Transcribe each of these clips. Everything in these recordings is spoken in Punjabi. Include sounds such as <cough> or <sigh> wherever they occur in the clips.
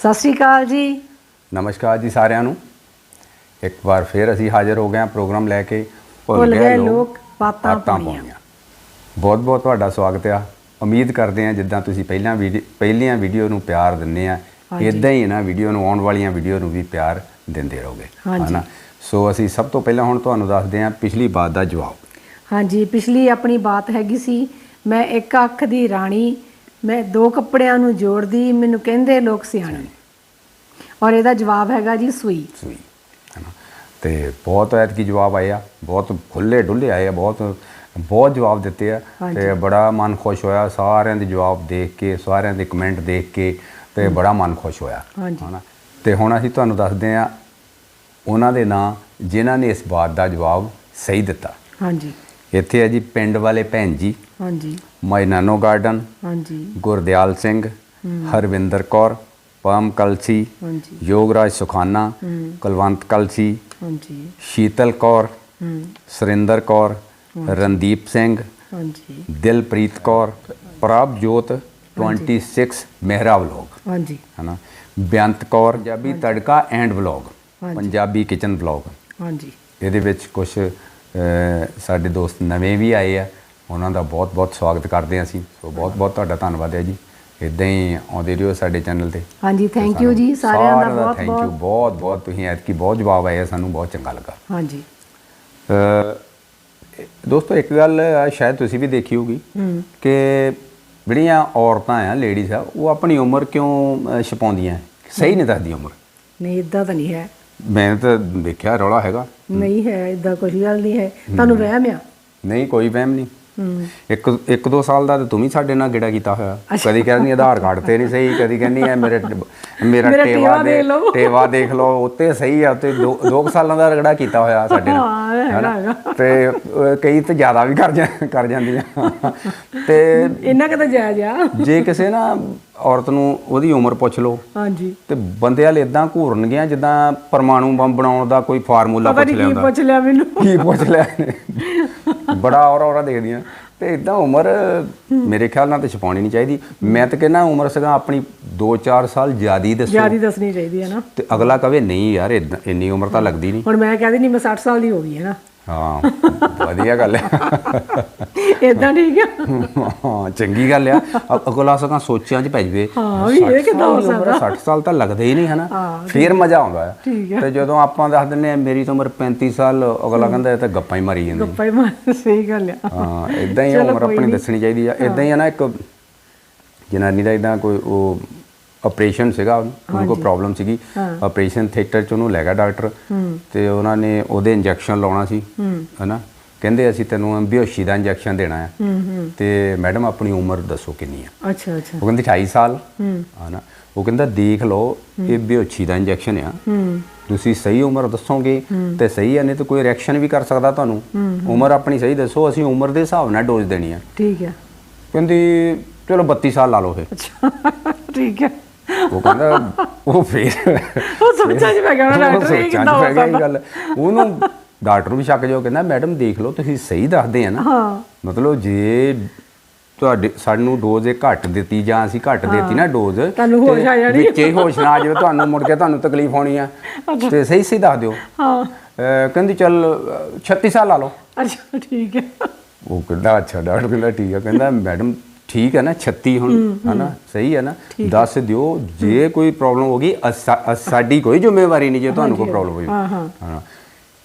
ਸਤਿ ਸ਼੍ਰੀ ਅਕਾਲ ਜੀ ਨਮਸਕਾਰ ਜੀ ਸਾਰਿਆਂ ਨੂੰ ਇੱਕ ਵਾਰ ਫੇਰ ਅਸੀਂ ਹਾਜ਼ਰ ਹੋ ਗਏ ਹਾਂ ਪ੍ਰੋਗਰਾਮ ਲੈ ਕੇ ਭੁੱਲ ਗਏ ਲੋਕ ਬਾਤਾਂ ਪਾਉਣੀਆਂ। ਬਹੁਤ ਬਹੁਤ ਤੁਹਾਡਾ ਸਵਾਗਤ ਆ ਉਮੀਦ ਕਰਦੇ ਹਾਂ ਜਿੱਦਾਂ ਤੁਸੀਂ ਪਹਿਲਾਂ ਪਹਿਲੀਆਂ ਵੀਡੀਓ ਨੂੰ ਪਿਆਰ ਦਿੰਦੇ ਆ। ਇਦਾਂ ਹੀ ਨਾ ਵੀਡੀਓ ਨੂੰ ਆਉਣ ਵਾਲੀਆਂ ਵੀਡੀਓ ਨੂੰ ਵੀ ਪਿਆਰ ਦਿੰਦੇ ਰਹੋਗੇ। ਹਨਾ ਸੋ ਅਸੀਂ ਸਭ ਤੋਂ ਪਹਿਲਾਂ ਹੁਣ ਤੁਹਾਨੂੰ ਦੱਸਦੇ ਹਾਂ ਪਿਛਲੀ ਬਾਤ ਦਾ ਜਵਾਬ ਹਾਂਜੀ ਪਿਛਲੀ ਆਪਣੀ ਬਾਤ ਹੈਗੀ ਸੀ ਮੈਂ ਇੱਕ ਅੱਖ ਦੀ ਰਾਣੀ ਮੈਂ ਦੋ ਕੱਪੜਿਆਂ ਨੂੰ ਜੋੜਦੀ ਮੈਨੂੰ ਕਹਿੰਦੇ ਲੋਕ ਸਿਆਣੀ। ਔਰ ਇਹਦਾ ਜਵਾਬ ਹੈਗਾ ਜੀ ਸੂਈ। ਸੂਈ ਹਨਾ? ਤੇ ਬਹੁਤ ਐਤਕੀ ਜਵਾਬ ਆਏ ਆ ਬਹੁਤ ਖੁੱਲੇ ਡੁੱਲੇ ਆਏ ਆ ਬਹੁਤ ਬਹੁਤ ਜਵਾਬ ਦਿੱਤੇ ਆ। ਤੇ ਬੜਾ ਮਨ ਖੁਸ਼ ਹੋਇਆ ਸਾਰਿਆਂ ਦੇ ਜਵਾਬ ਦੇਖ ਕੇ ਸਾਰਿਆਂ ਦੇ ਕਮੈਂਟ ਦੇਖ ਕੇ ਤੇ ਬੜਾ ਮਨ ਖੁਸ਼ ਹੋਇਆ। ਹਨਾ? ਤੇ ਹੁਣ ਅਸੀਂ ਤੁਹਾਨੂੰ ਦੱਸਦੇ ਆ ਉਹਨਾਂ ਦੇ ਨਾਂ ਜਿਨ੍ਹਾਂ ਨੇ ਇਸ ਬਾਤ ਦਾ ਜਵਾਬ ਸਹੀ ਦਿੱਤਾ। ਹਾਂਜੀ। ਇੱਥੇ ਹੈ ਜੀ ਪਿੰਡ ਵਾਲੇ ਭੈਣ ਜੀ। ਹਾਂਜੀ। ਮਾਈ ਨਾਨੋ ਗਾਰਡਨ ਹਾਂਜੀ। ਗੁਰਦਿਆਲ ਸਿੰਘ ਹਰਵਿੰਦਰ ਕੌਰ ਪਰਮ ਕਲਸੀ ਹਾਂਜੀ। ਯੋਗਰਾਜ ਸੁਖਾਨਾ। ਕੁਲਵੰਤ ਕਲਸੀ ਹਾਂਜੀ। ਸ਼ੀਤਲ ਕੌਰ ਹੂੰ। ਸੁਰਿੰਦਰ ਕੌਰ ਰਣਦੀਪ ਸਿੰਘ ਹਾਂਜੀ। ਦਿਲਪ੍ਰੀਤ ਕੌਰ ਪ੍ਰਭਜੋਤ 26 ਮਹਿਰਾ ਵਲੋਗ ਹਾਂਜੀ। ਹਨਾ? Beant Kaur Punjabi Tadka and vlog. Punjabi kitchen vlog ਹਾਂਜੀ। ਇਹਦੇ ਵਿੱਚ ਕੁਝ ਸਾਡੇ ਦੋਸਤ ਨਵੇਂ ਵੀ ਆਏ ਆ। ਉਹਨਾਂ ਦਾ ਬਹੁਤ ਬਹੁਤ ਸਵਾਗਤ ਕਰਦੇ ਹਾਂ ਅਸੀਂ। ਸੋ ਬਹੁਤ ਬਹੁਤ ਤੁਹਾਡਾ ਧੰਨਵਾਦ ਹੈ ਜੀ। ਇਦਾਂ ਹੀ ਆਉਂਦੇ ਰਹੋ ਸਾਡੇ ਚੈਨਲ ਤੇ। ਹਾਂਜੀ ਥੈਂਕ ਯੂ ਜੀ ਸਾਰਿਆਂ ਦਾ ਬਹੁਤ ਥੈਂਕ ਯੂ ਬਹੁਤ। ਬਹੁਤ ਬਹੁਤ ਤੁਸੀਂ ਐਤਕੀ ਬਹੁਤ ਜਵਾਬ ਆਏ ਆ ਸਾਨੂੰ ਬਹੁਤ ਚੰਗਾ ਲੱਗਾ। ਹਾਂਜੀ। ਦੋਸਤੋ ਇੱਕ ਗੱਲ ਸ਼ਾਇਦ ਤੁਸੀਂ ਵੀ ਦੇਖੀ ਹੋਗੀ ਕਿ ਜਿਹੜੀਆਂ ਔਰਤਾਂ ਆ ਲੇਡੀਜ਼ ਆ ਉਹ ਆਪਣੀ ਉਮਰ ਕਿਉਂ ਛਪਾਉਂਦੀਆਂ? ਸਹੀ ਨਹੀਂ ਦੱਸਦੀ ਉਮਰ। ਨਹੀਂ ਇਦਾਂ ਤਾਂ ਨਹੀਂ ਹੈ। ਮੈਂ ਤਾਂ ਦੇਖਿਆ ਰੌਲਾ ਹੈਗਾ। ਨਹੀਂ ਹੈ ਇਦਾਂ ਕੁਝ ਗੱਲ ਨਹੀਂ ਹੈ। ਤੁਹਾਨੂੰ ਵਹਿਮ ਆ? ਨਹੀਂ ਕੋਈ ਵਹਿਮ ਨਹੀਂ। ਇੱਕ ਇੱਕ ਦੋ ਸਾਲ ਦਾ ਤੇ ਤੂੰ ਵੀ ਸਾਡੇ ਨਾਲ ਗਿੜਾ ਕੀਤਾ ਹੋਇਆ। ਕਦੀ ਕਹਿੰਦੀ ਆਧਾਰ ਕਾਰਡ ਤੇ ਨਹੀਂ ਸਹੀ ਕਦੀ ਕਹਿੰਦੀ ਐ ਮੇਰੇ ਮੇਰਾ ਟੇਵਾ ਦੇ। ਟੇਵਾ ਦੇਖ ਲਓ ਉੱਤੇ ਸਹੀ ਆ ਉੱਤੇ ਦੋ ਦੋ ਕੁ ਸਾਲਾਂ ਦਾ ਰਗੜਾ ਕੀਤਾ ਹੋਇਆ ਸਾਡੇ ਨਾਲ? ਤੇ ਕਈ ਤੇ ਜ਼ਿਆਦਾ ਵੀ ਕਰ ਜਾਂ- ਕਰ ਜਾਂਦੀਆਂ। ਤੇ ਇੰਨਾ ਕਿਤੇ ਜਾਇਜ਼ ਆ। ਜੇ ਕਿਸੇ ਨਾ ਔਰਤ ਨੂੰ ਉਹਦੀ ਉਮਰ ਪੁੱਛ ਲਓ ਹਾਂਜੀ। ਤੇ ਬੰਦੇ ਵਾਲੇ ਇਦਾਂ ਘੂਰਨਗੀਆਂ ਜਿੱਦਾਂ ਪਰਮਾਣੂ ਬੰਬ ਬਣਾਉਣ ਦਾ ਕੋਈ ਫਾਰਮੂਲਾ ਪਤਾ ਪੁੱਛ ਨਹੀਂ ਕੀ ਲਿਆਉਂਦਾ। ਪੁੱਛ ਲਿਆ ਮੈਨੂੰ। ਕੀ ਪੁੱਛ ਲਿਆ? ਬੜਾ ਔਰਾ ਔਰਾ ਦੇਖਦੀਆਂ ਤੇ ਇਦਾਂ ਉਮਰ ਮੇਰੇ ਖਿਆਲ ਨਾਲ ਤੇ ਛਪਾਉਣੀ ਨਹੀਂ ਚਾਹੀਦੀ। ਮੈਂ ਤਾਂ ਕਹਿੰਦਾ ਉਮਰ ਸਗਾ ਆਪਣੀ 2-4 ਸਾਲ ਜ਼ਿਆਦੀ ਦੱਸੋ। ਜਿਆਦੀ ਦੱਸਣੀ ਚਾਹੀਦੀ ਹੈ ਨਾ। ਤੇ ਅਗਲਾ ਕਵੇ ਨਹੀਂ ਯਾਰ ਇੰਨੀ ਉਮਰ ਤਾਂ ਲੱਗਦੀ ਨਹੀਂ। ਹੁਣ ਮੈਂ ਕਹਿੰਦੀ ਨਹੀਂ ਮੈਂ 60 ਸਾਲ ਦੀ ਹੋ ਗਈ ਹੈ ਨਾ। ਹਾਂ ਵਧੀਆ ਗੱਲ ਹੈ। ਇਦਾਂ ਠੀਕ ਆ? ਹਾਂ ਚੰਗੀ ਗੱਲ ਆ। ਅਗਲਾ ਸਗਾ ਸੋਚਿਆਂ 'ਚ ਪੈ ਜਵੇ। ਹਾਂ, ਇਹ ਕਿੱਦਾਂ ਹੋ 60 ਸਾਲ ਤਾਂ ਲੱਗਦੇ ਹੀ ਨਹੀਂ ਹਨਾ? ਫੇਰ ਮਜ਼ਾ ਆਉਂਦਾ ਹੈ। ਤੇ ਜਦੋਂ ਆਪਾਂ ਦੱਸ ਦਿੰਨੇ ਆ ਮੇਰੀ ਤਾਂ ਉਮਰ 35 ਸਾਲ ਅਗਲਾ ਕਹਿੰਦਾ ਇਹ ਤਾਂ ਗੱਪਾਂ ਹੀ ਮਾਰੀ ਜਾਂਦੇ। ਗੱਪਾਂ ਹੀ ਮਾਰ ਸਹੀ ਗੱਲ ਆ। ਹਾਂ ਇਦਾਂ ਹੀ ਉਮਰ ਆਪਣੀ। ਦੱਸਣੀ ਚਾਹੀਦੀ ਆ। ਇਦਾਂ ਹੀ ਆ ਨਾ ਇੱਕ ਜਨਾਨੀ ਦਾ ਇਦਾਂ ਕੋਈ ਉਹ ਆਪਰੇਸ਼ਨ ਸੀਗਾ ਉਹਨੂੰ ਕੋਈ ਪ੍ਰੋਬਲਮ ਸੀਗੀ। ਹਾਂ। ਆਪਰੇਸ਼ਨ ਥੀਏਟਰ ਚ ਉਹਨੂੰ ਲੈ ਗਿਆ ਡਾਕਟਰ ਹੂੰ। ਤੇ ਉਹਨਾਂ ਨੇ ਉਹਦੇ ਇੰਜੈਕਸ਼ਨ ਲਾਉਣਾ ਸੀ ਹੂੰ। ਹਨਾ? ਕਹਿੰਦੇ ਅਸੀਂ ਤੈਨੂੰ ਬੇਹੋਸ਼ੀ ਦਾ ਇੰਜੈਕਸ਼ਨ ਦੇਣਾ ਹੈ ਹੂੰ ਹੂੰ। ਤੇ ਮੈਡਮ ਆਪਣੀ ਉਮਰ ਦੱਸੋ ਕਿੰਨੀ ਆ? ਅੱਛਾ ਅੱਛਾ। ਉਹ ਕਹਿੰਦੀ 28 ਸਾਲ। ਹੂੰ। ਹਨਾ? ਉਹ ਕਹਿੰਦਾ ਦੇਖ ਲਓ ਇਹ ਬੇਹੋਸ਼ੀ ਦਾ ਇੰਜੈਕਸ਼ਨ ਆ। ਹੂੰ। ਤੁਸੀਂ ਸਹੀ ਉਮਰ ਦੱਸੋਗੇ ਤੇ ਸਹੀ ਆ ਨਹੀਂ ਤਾਂ ਕੋਈ ਰਿਐਕਸ਼ਨ ਵੀ ਕਰ ਸਕਦਾ ਤੁਹਾਨੂੰ। ਉਮਰ ਆਪਣੀ ਸਹੀ ਦੱਸੋ ਅਸੀਂ ਉਮਰ ਦੇ ਹਿਸਾਬ ਨਾਲ ਡੋਜ਼ ਦੇਣੀ ਆ। ਠੀਕ ਆ। ਕਹਿੰਦੀ ਚਲੋ 32 ਸਾਲ ਲਾ ਲਓ ਫੇ ਅੱਛਾ ਠੀਕ ਆ। ਉਹ ਕਹਿੰਦਾ ਉਹ ਫੇਰ ਉਹ ਸੋਚਾਂ 'ਚ ਪੈ ਗਿਆ ਡਾਕਟਰ, ਇਹ ਕਿੱਦਾਂ ਹੋ ਸਕਦਾ? ਗੱਲ ਉਹਨੂੰ ਡਾਕਟਰ ਵੀ ਸ਼ੱਕ ਜੋ ਕਹਿੰਦਾ ਮੈਡਮ ਦੇਖ ਲਓ ਤੁਸੀਂ ਸਹੀ ਦੱਸਦੇ ਆ ਨਾ। ਹਾਂ। ਮਤਲਬ ਜੇ ਤੁਹਾਡੇ ਸਾਨੂੰ ਡੋਜ਼ ਇਹ ਘੱਟ ਦਿੱਤੀ ਜਾਂ ਅਸੀਂ ਘੱਟ ਦਿੱਤੀ ਨਾ ਡੋਜ਼ ਤੁਹਾਨੂੰ ਹੋਸ਼ ਆ ਜਾਣੀ। ਵਿੱਚੇ ਹੀ ਹੋਸ਼ ਨਾ ਆ ਜਾਵੇ ਤੁਹਾਨੂੰ ਮੁੜ ਕੇ ਤੁਹਾਨੂੰ ਤਕਲੀਫ ਹੋਣੀ ਆ। ਤੇ ਸਹੀ ਸਹੀ ਦੱਸ ਦਿਓ। ਹਾਂ। ਕਹਿੰਦੀ ਚੱਲ ਅਹ 36 ਸਾਲ ਲਾ ਲਓ। ਅੱਛਾ ਠੀਕ ਆ ਉਹ ਕਹਿੰਦਾ ਅੱਛਾ ਡਾਕਟਰ ਕਹਿੰਦਾ ਠੀਕ ਆ। ਕਹਿੰਦਾ ਮੈਡਮ ਠੀਕ ਹੈ ਨਾ 36 ਹੁਣ ਹਨਾ ਸਹੀ ਹੈ ਨਾ। ਦੱਸ ਦਿਓ ਜੇ ਕੋਈ ਪ੍ਰੋਬਲਮ ਹੋ ਗਈ ਸਾਡੀ ਕੋਈ ਜ਼ਿੰਮੇਵਾਰੀ ਨਹੀਂ ਜੇ ਤੁਹਾਨੂੰ ਕੋਈ ਪ੍ਰੋਬਲਮ ਹੋਈ। ਹਾਂ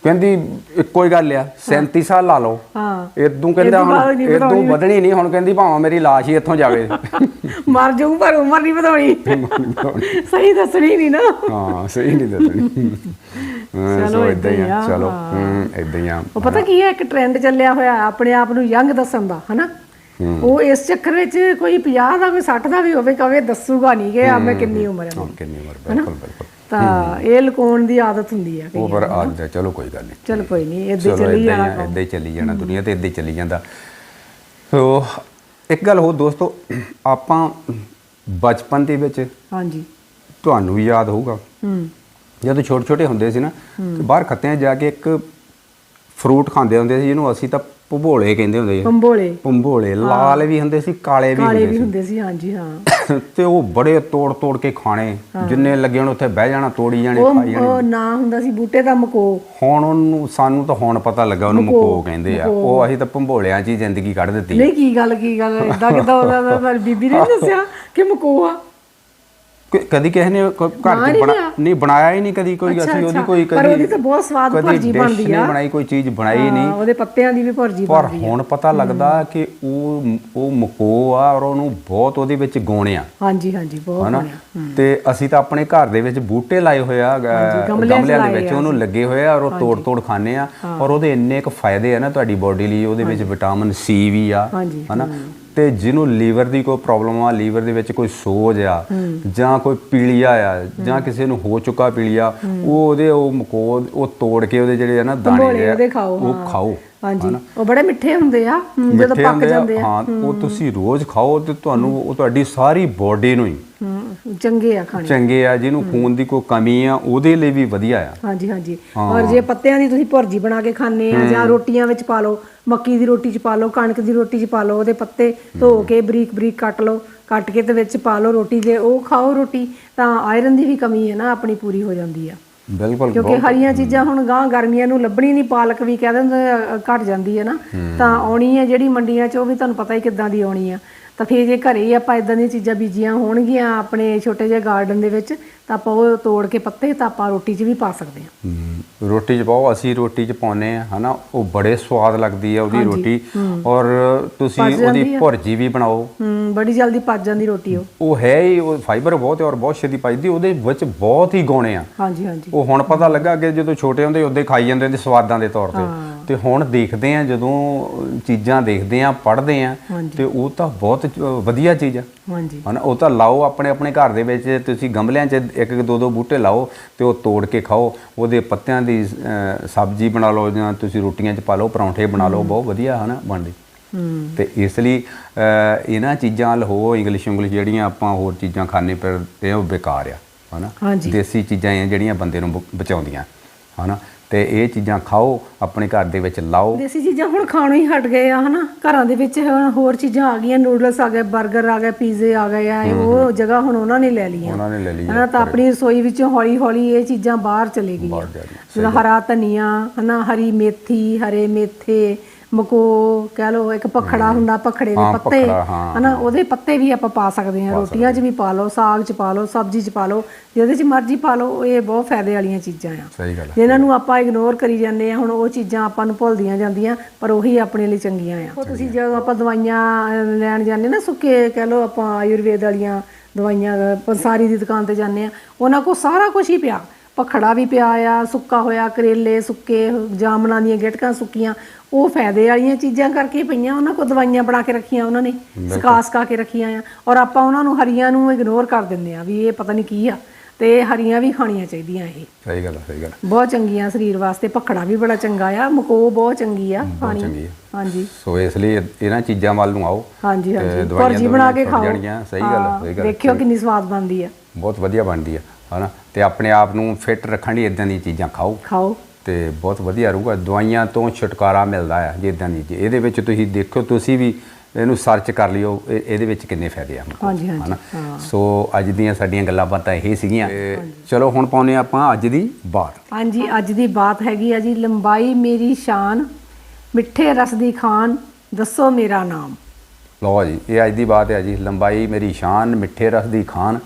ਕਹਿੰਦੀ ਇੱਕੋ ਹੀ ਗੱਲ ਆ 37 ਸਾਲ ਲਾ ਲਓ। ਹਾਂ। ਇਦੋਂ ਕਹਿੰਦਾ ਹੁਣ ਇਦੋਂ। ਵਧਣੀ ਨਹੀਂ ਹੁਣ ਕਹਿੰਦੀ ਭਾਵੇਂ ਮੇਰੀ ਲਾਸ਼ ਹੀ ਇੱਥੋਂ ਜਾਵੇ। <laughs> ਮਰ ਜਾਊ ਪਰ ਉਮਰ ਨਹੀਂ ਵਧਾਉਣੀ। <laughs> ਸਹੀ ਦੱਸਣੀ ਨਹੀਂ ਨਾ। ਹਾਂ ਸਹੀ ਨਹੀਂ ਦੱਸਣੀ। <laughs> ਚਲੋ ਇਦਾਂ ਹੀ ਆ ਚਲੋ। ਇਦਾਂ ਹੀ ਆ। ਉਹ ਪਤਾ ਕੀ ਹੈ ਇੱਕ ਟ੍ਰੈਂਡ ਚੱਲਿਆ ਹੋਇਆ ਆਪਣੇ ਆਪ ਨੂੰ ਯੰਗ ਦੱਸਣ ਦਾ ਹਨਾ? ਉਹ ਇਸ ਚੱਕਰ ਵਿੱਚ ਕੋਈ 50 ਦਾ ਕੋਈ 60 ਦਾ ਵੀ ਹੋਵੇ ਕਵੇ ਦੱਸੂਗਾ ਨਹੀਂ ਕਿ ਆ ਮੈਂ ਕਿੰਨੀ ਉਮਰ ਹੈ। ਹਾਂ, ਕਿੰਨੀ ਉਮਰ ਬਿਲਕੁਲ ਬਿਲਕੁਲ। ਤਾਂ ਇਹ ਲੁਕਾਉਣ ਦੀ ਆਦਤ ਹੁੰਦੀ ਹੈ ਉਹ ਪਰ ਅੱਜ ਚਲੋ ਕੋਈ ਗੱਲ ਨਹੀਂ। ਚਲ ਕੋਈ ਨਹੀਂ ਏਦਾਂ ਚਲੋ ਜਾਣਾ ਹੀ ਹੀ ਚੱਲੀ ਜਾਣਾ ਦੁਨੀਆ ਤੇ ਹੀ ਚੱਲੀ ਜਾਂਦਾ। ਸੋ ਇੱਕ ਗੱਲ ਹੋਰ ਦੋਸਤੋ ਆਪਾਂ ਬਚਪਨ ਦੇ ਵਿੱਚ ਹਾਂਜੀ। ਤੁਹਾਨੂੰ ਵੀ ਯਾਦ ਹੋਊਗਾ। ਹੂੰ। ਜਦੋਂ ਛੋਟੇ ਛੋਟੇ ਹੁੰਦੇ ਸੀ ਨਾ ਬਾਹਰ ਖੱਤਿਆਂ ਜਾ ਕੇ ਇੱਕ ਫਰੂਟ ਖਾਂਦੇ ਹੁੰਦੇ ਸੀ ਜਿਹਨੂੰ ਅਸੀਂ ਤਾਂ ਭੁਬੋਲੇ ਕਹਿੰਦੇ ਹੁੰਦੇ ਆ। ਪੰਬੋਲੇ ਭੁੰਬੋਲੇ ਲਾਲ ਵੀ ਹੁੰਦੇ ਸੀ ਕਾਲੇ ਵੀ ਕਾਲੇ ਵੀ ਹੁੰਦੇ ਹੁੰਦੇ ਸੀ ਹਾਂਜੀ ਹਾਂ। ਸੀ <coughs> ਤੇ ਉਹ ਬੜੇ ਤੋੜ ਤੋੜ ਕੇ ਖਾਣੇ ਜਿੰਨੇ ਲੱਗੇ ਹੋਣ ਉੱਥੇ ਬਹਿ ਜਾਣਾ ਤੋੜੀ ਜਾਣੇ ਉਹ ਖਾਈ ਜਾਣੇ। ਉਹ ਨਾਂ ਹੁੰਦਾ ਸੀ ਬੂਟੇ ਦਾ ਮਕੋ। ਹੁਣ ਉਹਨੂੰ ਸਾਨੂੰ ਤਾਂ ਹੁਣ ਪਤਾ ਲੱਗਾ ਉਹਨੂੰ ਮਕੋ, ਕਹਿੰਦੇ ਆ। ਉਹ ਅਸੀਂ ਤਾਂ ਭੁੰਬੋਲਿਆਂ 'ਚ ਹੀ ਜ਼ਿੰਦਗੀ ਕੱਢ ਦਿੱਤੀ ਨਹੀਂ ਕੀ ਗੱਲ ਕੀ ਗੱਲ? ਇਦਾਂ ਕਿਦਾਂ ਉਹਦਾ ਬੀਬੀ ਨੇ ਨੀ ਦੱਸਿਆ ਕਿ ਮਕੋ ਆ? ਕਦੀ ਕਿਸੇ ਨੇ ਕ- ਘਰ ਚ ਬਣਾ? ਨਹੀਂ ਬਣਾਇਆ ਹੀ ਨਹੀਂ ਕਦੀ ਕੋਈ ਅੱਛਾ, ਅਸੀਂ ਉਹਦੀ ਅੱਛਾ। ਕੋਈ ਪਰ ਕਦੀ ਉਹਦੀ ਤਾਂ ਬਹੁਤ ਸਵਾਦ ਕਦੀ ਭੁਰਜੀ dish ਬਣਦੀ ਨਹੀਂ ਆ। ਬਣਾਈ ਕੋਈ ਚੀਜ਼ ਬਣਾਈ ਹਾਂ, ਨਹੀਂ। ਉਹਦੇ ਪੱਤਿਆਂ ਦੀ ਵੀ ਭੁਰਜੀ ਪਰ ਬਣਦੀ ਆ। ਹੁਣ ਪਤਾ ਲੱਗਦਾ ਕਿ ਉਹ ਉਹ ਮਕੋ ਆ ਔਰ ਉਹਨੂੰ ਬਹੁਤ ਉਹਦੇ ਵਿੱਚ ਗੁਣ ਆ। ਹਾਂਜੀ ਹਾਂਜੀ ਬਹੁਤ ਹਨਾ? ਬਣਿਆ ਤੇ ਅਸੀਂ ਤਾਂ ਆਪਣੇ ਘਰ ਦੇ ਵਿੱਚ ਬੂਟੇ ਲਾਏ ਹੋਏ ਆ ਹਾਂਜੀ, ਗਮਲਿਆਂ 'ਚ ਗਮਲਿਆਂ ਦੇ ਲਾਏ ਵਿੱਚ ਆ ਉਹਨੂੰ ਲੱਗੇ ਹੋਏ ਆ ਔਰ ਉਹ ਤੋੜ ਤੋੜ ਖਾਂਦੇ ਆ। ਔਰ ਉਹਦੇ ਇੰਨੇ ਕੁ ਫਾਇਦੇ ਆ ਨਾ ਤੁਹਾਡੀ ਬੋਡੀ ਲਈ ਉਹਦੇ ਵਿੱਚ ਵਿਟਾਮਿਨ ਸੀ ਵੀ ਆ। ਹਾਂਜੀ, ਹਨਾ? ਤੇ ਜਿਹਨੂੰ ਲੀਵਰ ਦੀ ਕੋਈ ਪ੍ਰੋਬਲਮ ਆ ਲੀਵਰ ਦੇ ਵਿੱਚ ਕੋਈ ਸੋਜ ਆ ਜਾਂ ਕੋਈ ਪੀਲੀਆ ਆ ਜਾਂ ਕਿਸੇ ਨੂੰ ਹੋ ਚੁੱਕਾ ਪੀਲੀਆ ਉਹ ਉਹਦੇ ਉਹ ਮਕੋਦ ਉਹ ਤੋੜ ਕੇ ਉਹਦੇ ਜਿਹੜੇ ਆ ਨਾ ਦਾਣੇ ਆ, ਉਹ। ਖਾਓ ਹਾਂਜੀ। ਉਹ ਬੜੇ ਮਿੱਠੇ ਹੁੰਦੇ ਆ ਜਦੋਂ ਪੱਕ ਜਾਂਦੇ ਆ ਹਾਂ ਉਹ ਤੁਸੀਂ ਰੋਜ਼ ਖਾਓ ਤੇ ਤੁਹਾਨੂੰ ਉਹ ਤੁਹਾਡੀ ਸਾਰੀ ਬੋਡੀ ਨੂੰ ਹੀ। ਚੰਗੇ ਆ ਖਾਣੇ। ਚੰਗੇ ਆ ਜਿਹਨੂੰ ਖੂਨ ਦੀ ਕੋਈ ਕਮੀ ਆ ਉਹਦੇ ਲਈ ਵੀ ਵਧੀਆ ਆ। ਹਾਂਜੀ ਹਾਂਜੀ। ਔਰ ਜੇ ਪੱਤਿਆਂ ਦੀ ਤੁਸੀਂ ਭੁਰਜੀ ਬਣਾ ਕੇ ਖਾਣੇ ਆ ਜਾਂ ਰੋਟੀਆਂ ਵਿੱਚ ਪਾ ਲਓ ਮੱਕੀ ਦੀ ਰੋਟੀ 'ਚ ਪਾ ਲਓ ਕਣਕ ਦੀ ਰੋਟੀ 'ਚ ਪਾ ਲਓ ਉਹਦੇ ਪੱਤੇ ਧੋ ਕੇ ਬਰੀਕ ਬਰੀਕ ਕੱਟ ਲਓ ਕੱਟ ਕੇ ਤੇ ਵਿੱਚ ਪਾ ਲਓ ਰੋਟੀ ਦੇ। ਉਹ ਖਾਓ ਰੋਟੀ ਤਾਂ ਆਇਰਨ ਦੀ ਵੀ ਕਮੀ ਹੈ ਨਾ ਆਪਣੀ ਪੂਰੀ ਹੋ ਜਾਂਦੀ ਆ। ਬਿਲਕੁਲ ਕਿਉਂਕਿ ਹਰੀਆਂ ਚੀਜ਼ਾਂ ਹੁਣ ਗਾਂ ਗਰਮੀਆਂ ਨੂੰ ਲੱਭਣੀ ਨਹੀਂ ਪਾਲਕ ਵੀ ਕਹਿ ਦਿੰਦੇ ਆ, ਅ, ਘਟ ਜਾਂਦੀ ਹੈ ਨਾ। ਤਾਂ ਆਉਣੀ ਹੈ ਜਿਹੜੀ ਮੰਡੀਆਂ 'ਚ ਉਹ ਵੀ ਤੁਹਾਨੂੰ ਪਤਾ ਹੀ ਕਿੱਦਾਂ ਦੀ ਆਉਣੀ ਆ। ਤਾਂ ਫਿਰ ਜੇ ਘਰੇ ਹੀ ਆਪਾਂ ਇਦਾਂ ਦੀਆਂ ਚੀਜ਼ਾਂ ਬੀਜੀਆਂ ਹੋਣਗੀਆਂ ਆਪਣੇ ਛੋਟੇ ਜਿਹੇ ਗਾਰਡਨ ਦੇ ਵਿੱਚ ਤਾਂ ਆਪਾਂ ਉਹ ਤੋੜ ਕੇ ਪੱਤੇ ਤਾਂ ਆਪਾਂ ਰੋਟੀ 'ਚ ਵੀ ਪਾ ਸਕਦੇ ਹਾਂ। ਰੋਟੀ ਚ ਪਾਓ ਅਸੀਂ ਰੋਟੀ ਚ ਪਾਉਨੇ ਆ ਹਨਾ? ਉਹ ਬੜੇ ਸਵਾਦ ਲੱਗਦੀ ਆ ਉਹਦੀ ਰੋਟੀ। ਔਰ ਤੁਸੀਂ ਉਹਦੀ। ਭੁਰਜੀ ਵੀ ਬਣਾਓ। ਹੂੰ ਬੜੀ ਜਲਦੀ ਪਚ ਜਾਂਦੀ ਰੋਟੀ ਉਹ। ਉਹ ਹੈ ਹੀ ਉਹ ਫਾਈਬਰ ਬਹੁਤ ਹੈ ਔਰ ਬਹੁਤ ਛੇਤੀ ਪਚਦੀ ਉਹਦੇ ਵਿੱਚ ਬਹੁਤ ਹੀ ਗੁਣ ਆ। ਹਾਂਜੀ ਹਾਂਜੀ। ਉਹ ਹੁਣ ਪਤਾ ਲੱਗਾ ਕਿ ਜਦੋਂ ਛੋਟੇ ਹੁੰਦੇ ਹੀ ਖਾਈ ਜਾਂਦੇ ਹੁੰਦੇ ਸਵਾਦਾਂ ਦੇ ਤੌਰ ਤੇ। ਤੇ ਹੁਣ ਦੇਖਦੇ ਆ ਜਦੋਂ ਚੀਜ਼ਾਂ ਦੇਖਦੇ ਆ ਪੜ੍ਹਦੇ ਆ। ਤੇ ਉਹ ਤਾਂ ਬਹੁਤ ਵਧੀਆ ਚੀਜ਼ ਆ। ਹਾਂਜੀ। ਹਨਾ ਉਹ ਤਾਂ ਲਾਓ ਆਪਣੇ ਆਪਣੇ ਘਰ ਦੇ ਵਿੱਚ ਤੁਸੀਂ ਗਮਲਿਆਂ 'ਚ ਇੱਕ ਇੱਕ ਦੋ ਦੋ ਬੂਟੇ ਲਾਓ ਤੇ ਉਹ ਤੋੜ ਕੇ ਖਾਓ। ਉਹਦੇ ਪੱਤਿਆਂ ਦੀ ਸਬਜ਼ੀ ਬਣਾ ਲਓ ਜਾਂ ਤੁਸੀਂ ਰੋਟੀਆਂ 'ਚ ਪਾ ਲਓ ਪਰੌਂਠੇ ਬਣਾ ਲਓ ਬਹੁਤ ਵਧੀਆ ਹਨਾ ਬਣਦੀ। ਤੇ ਇਸ ਲਈ ਇਹਨਾਂ ਚੀਜ਼ਾਂ ਵੱਲ ਹੋ ਇੰਗਲਿਸ਼ ਇੰਗਲਿਸ਼ ਜਿਹੜੀਆਂ ਆਪਾਂ ਹੋਰ ਚੀਜ਼ਾਂ ਖਾਣੇ ਪਰ ਤੇ ਉਹ ਬੇਕਾਰ ਆ ਹਨਾ। ਦੇਸੀ ਚੀਜ਼ਾਂ ਆ ਜਿਹੜੀਆਂ ਬੰਦੇ ਨੂੰ ਬਚਾਉਂਦੀਆਂ ਹਨਾ। ਤੇ ਇਹ ਚੀਜ਼ਾਂ ਖਾਓ ਆਪਣੇ ਘਰ ਦੇ ਵਿੱਚ ਲਾਓ। ਦੇਸੀ ਚੀਜ਼ਾਂ ਹੁਣ ਖਾਣੋਂ ਹੀ ਹਟ ਗਏ ਆ ਹਨਾ? ਘਰਾਂ ਦੇ ਵਿੱਚ ਹੁਣ ਹੋਰ ਚੀਜ਼ਾਂ ਆ ਗਈਆਂ ਨੂਡਲਸ ਆ ਗਏ 버ਗਰ ਆ ਗਏ ਪੀਜ਼ੇ ਆ ਗਏ ਆ ਉਹ ਜਗ੍ਹਾ ਹੁਣ ਉਹਨਾਂ ਨੇ ਲੈ ਲਈਆਂ। ਉਹਨਾਂ ਨੇ ਲੈ ਲਈ ਹਨਾ ਤਾਂ ਆਪਣੀ ਰਸੋਈ ਵਿੱਚੋਂ ਹੌਲੀ ਹੌਲੀ ਇਹ ਚੀਜ਼ਾਂ ਬਾਹਰ ਚਲੇ ਗਈਆਂ। ਜਿਵੇਂ ਹਰਾ ਧਨੀਆ ਹਨਾ ਹਰੀ ਮੇਥੀ ਹਰੇ ਮੇਥੇ ਮਕੋ ਕਹਿ ਲਓ ਇੱਕ ਪਖੜਾ ਹੁੰਦਾ ਪਖੜੇ ਦੇ ਹਾਂ, ਪੱਤੇ ਪਖੜਾ, ਹਾਂ, ਹਨਾ ਉਹਦੇ ਪੱਤੇ ਵੀ ਆਪਾਂ ਪਾ ਸਕਦੇ ਹਾਂ ਰੋਟੀਆਂ 'ਚ ਵੀ ਪਾ ਲਓ ਸਾਗ 'ਚ ਪਾ ਲਓ ਸਬਜ਼ੀ 'ਚ ਪਾ ਲਓ ਜਿਹਦੇ 'ਚ ਮਰਜ਼ੀ ਪਾ ਲਓ ਇਹ ਬਹੁਤ ਫਾਇਦੇ ਵਾਲੀਆਂ ਚੀਜ਼ਾਂ ਆ। ਸਹੀ ਗੱਲ ਹੈ। ਜਿਨ੍ਹਾਂ ਨੂੰ ਆਪਾਂ ਇਗਨੋਰ ਕਰੀ ਜਾਂਦੇ ਆ ਹੁਣ ਉਹ ਚੀਜ਼ਾਂ ਆਪਾਂ ਨੂੰ ਭੁੱਲਦੀਆਂ ਜਾਂਦੀਆਂ ਪਰ ਉਹੀ ਆਪਣੇ ਲਈ ਚੰਗੀਆਂ ਆ। ਉਹ ਤੁਸੀਂ ਜਦੋਂ ਆਪਾਂ ਦਵਾਈਆਂ ਅਹ, ਲੈਣ ਜਾਂਦੇ ਨਾ ਸੁੱਕੇ ਕਹਿ ਲਓ ਆਪਾਂ ਆਯੁਰਵੇਦ ਵਾਲੀਆਂ ਦਵਾਈਆਂ ਅਹ, ਪੰਸਾਰੀ ਦੀ ਦੁਕਾਨ ਤੇ ਜਾਂਦੇ ਆ ਉਹਨਾਂ ਕੋਲ ਸਾਰਾ ਕੁਝ ਹੀ ਪਿਆ। ਪਖੜਾ ਵੀ ਪਿਆ ਆ ਸੁੱਕਾ ਹੋਇਆ ਕਰੇਲੇ ਸੁੱਕੇ ਜਾਮਨਾਂ ਦੀਆਂ ਗਿਟਕਾਂ ਸੁੱਕੀਆਂ ਉਹ ਫਾਇਦੇ ਵਾਲੀਆਂ ਚੀਜ਼ਾਂ ਕਰਕੇ ਪਈਆਂ ਉਹਨਾਂ ਕੋਲ ਦਵਾਈਆਂ ਬਣਾ ਕੇ ਰੱਖੀਆਂ ਉਹਨਾਂ ਨੇ ਸੁਕਾ ਸੁਕਾ ਕੇ ਰੱਖੀਆਂ ਆ ਔਰ ਆਪਾਂ ਉਹਨਾਂ ਨੂੰ ਹਰੀਆਂ ਨੂੰ ਇਗਨੋਰ ਕਰ ਦਿੰਦੇ ਆ ਵੀ ਇਹ ਪਤਾ ਨਹੀਂ ਕੀ ਆ ਤੇ ਹਰੀਆਂ ਵੀ ਖਾਣੀਆਂ ਚਾਹੀਦੀਆਂ ਇਹ। ਸਹੀ ਗੱਲ ਸਹੀ ਗੱਲ। ਬਹੁਤ ਚੰਗੀਆਂ ਸਰੀਰ ਵਾਸਤੇ ਪਖੜਾ ਵੀ ਬੜਾ ਚੰਗਾ ਆ ਮਕੋ ਬਹੁਤ ਚੰਗੀ ਆ ਚੰਗੀ ਆ। ਹਾਂਜੀ। ਸੋ ਇਸ ਲਈ ਇਹਨਾਂ ਚੀਜ਼ਾਂ ਵੱਲ ਨੂੰ ਆਓ ਹਾਂਜੀ ਹਾਂਜੀ। ਦਵਾਈਆਂ ਬਣਾ ਕੇ ਖਾਓ। ਸਹੀ ਗੱਲ ਸਹੀ ਗੱਲ। ਦੇਖਿਓ ਕਿੰਨੀ ਸਵਾਦ ਬਣਦੀ ਆ। ਬਹੁਤ ਵਧੀਆ ਬਣਦੀ ਆ। ਹਨਾ? ਤੇ ਆਪਣੇ ਆਪ ਨੂੰ ਫਿੱਟ ਰੱਖਣ ਲਈ ਇਦਾਂ ਦੀਆਂ ਚੀਜ਼ਾਂ ਖਾਓ। ਖਾਓ। ਤੇ ਬਹੁਤ ਵਧੀਆ ਰਹੂਗਾ। ਦਵਾਈਆਂ ਤੋਂ ਛੁਟਕਾਰਾ ਮਿਲਦਾ ਆ ਜਿੱਦਾਂ ਦੀ ਜੀ। ਇਹਦੇ ਵਿੱਚ ਤੁਸੀਂ ਦੇਖੋ ਤੁਸੀਂ ਵੀ ਇਹਨੂੰ ਸਰਚ ਕਰ ਲਿਓ ਇਹ- ਇਹਦੇ ਵਿੱਚ ਕਿੰਨੇ ਫਾਇਦੇ ਆ ਹਾਂਜੀ, ਹਾਂਜੀ? ਹਾਂ। ਸੋ ਅੱਜ ਦੀਆਂ ਸਾਡੀਆਂ ਗੱਲਾਂ ਬਾਤਾਂ ਇਹ ਸੀਗੀਆਂ। ਤੇ ਚਲੋ ਹੁਣ ਪਾਉਨੇ ਆਪਾਂ ਅੱਜ ਦੀ ਬਾਤ। ਹਾਂਜੀ ਅੱਜ ਦੀ ਬਾਤ ਹੈਗੀ ਆ ਜੀ ਲੰਬਾਈ ਮੇਰੀ ਸ਼ਾਨ ਮਿੱਠੇ ਰਸ ਦੀ ਖਾਨ ਦੱਸੋ ਮੇਰਾ ਨਾਮ। ਲਓ ਜੀ ਇਹ ਅੱਜ ਦੀ ਬਾਤ ਹੈ ਜੀ ਲੰਬਾਈ ਮੇਰੀ ਸ਼ਾਨ ਮਿੱਠੇ ਰਸ ਦੀ ਖਾਨ।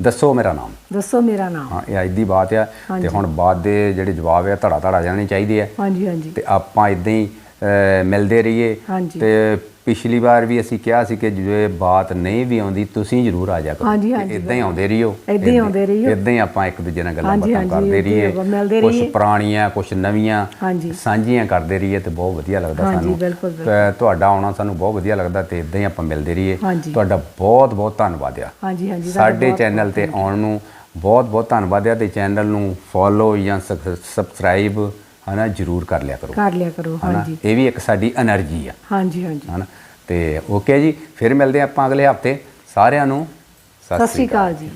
ਦੱਸੋ ਮੇਰਾ ਨਾਮ। ਦੱਸੋ ਮੇਰਾ ਨਾਮ। ਹਾਂ ਇਹ ਅੱਜ ਦੀ ਬਾਤ ਆ। ਤੇ ਹੁਣ ਬਾਤ ਦੇ ਜਿਹੜੇ ਜਵਾਬ ਆ ਧੜਾ ਧੜਾ ਜਾਣੇ ਚਾਹੀਦੇ ਆ। ਹਾਂਜੀ ਹਾਂਜੀ। ਤੇ ਆਪਾਂ ਇਦਾਂ ਹੀ ਮਿਲਦੇ ਰਹੀਏ। ਤੇ ਪਿਛਲੀ ਵਾਰ ਵੀ ਅਸੀਂ ਕਿਹਾ ਸੀ ਕਿ ਜੇ ਬਾਤ ਨਹੀਂ ਵੀ ਆਉਂਦੀ ਤੁਸੀਂ ਜ਼ਰੂਰ ਆ ਜਾ ਕਰੋ। ਇਦਾਂ ਹੀ ਆਉਂਦੇ ਰਹੀਓ। ਏਦਾਂ ਹੀ ਆਉਂਦੇ ਰਹੀਓ। ਇਦਾਂ ਹੀ ਆਪਾਂ ਇੱਕ ਦੂਜੇ ਨਾਲ ਗੱਲਾਂ ਬਾਤਾਂ ਕਰਦੇ ਰਹੀਏ। ਕੁਝ। ਪੁਰਾਣੀਆਂ ਕੁਝ ਨਵੀਆਂ। ਸਾਂਝੀਆਂ ਕਰਦੇ ਰਹੀਏ ਤੇ ਬਹੁਤ ਵਧੀਆ ਲੱਗਦਾ ਸਾਨੂੰ। ਤੁਹਾਡਾ ਆਉਣਾ ਸਾਨੂੰ ਬਹੁਤ ਵਧੀਆ ਲੱਗਦਾ ਤੇ ਇਦਾਂ ਹੀ ਆਪਾਂ ਮਿਲਦੇ ਰਹੀਏ। ਤੁਹਾਡਾ ਬਹੁਤ ਬਹੁਤ ਧੰਨਵਾਦ ਆ। ਸਾਡੇ ਚੈਨਲ ਤੇ ਆਉਣ ਨੂੰ ਬਹੁਤ ਬਹੁਤ ਧੰਨਵਾਦ ਹੈ ਤੇ ਚੈਨਲ ਨੂੰ ਫੋਲੋ ਜਾਂ ਸਬਸਕ੍ਰਾਈਬ ਹਨਾ ਜਰੂਰ ਕਰ ਲਿਆ ਕਰੋ। ਕਰ ਲਿਆ ਕਰੋ ਹਾਂਜੀ। ਇਹ ਵੀ ਇੱਕ ਸਾਡੀ એનર્ਜੀ ਆ। ਹਾਂਜੀ ਹਾਂਜੀ। ਹਨਾ ਤੇ ਓਕੇ ਜੀ ਫਿਰ ਮਿਲਦੇ ਆਪਾਂ ਅਗਲੇ ਹਫ਼ਤੇ। ਸਾਰਿਆਂ ਨੂੰ ਸਤਿ ਸ੍ਰੀ ਅਕਾਲ ਜੀ।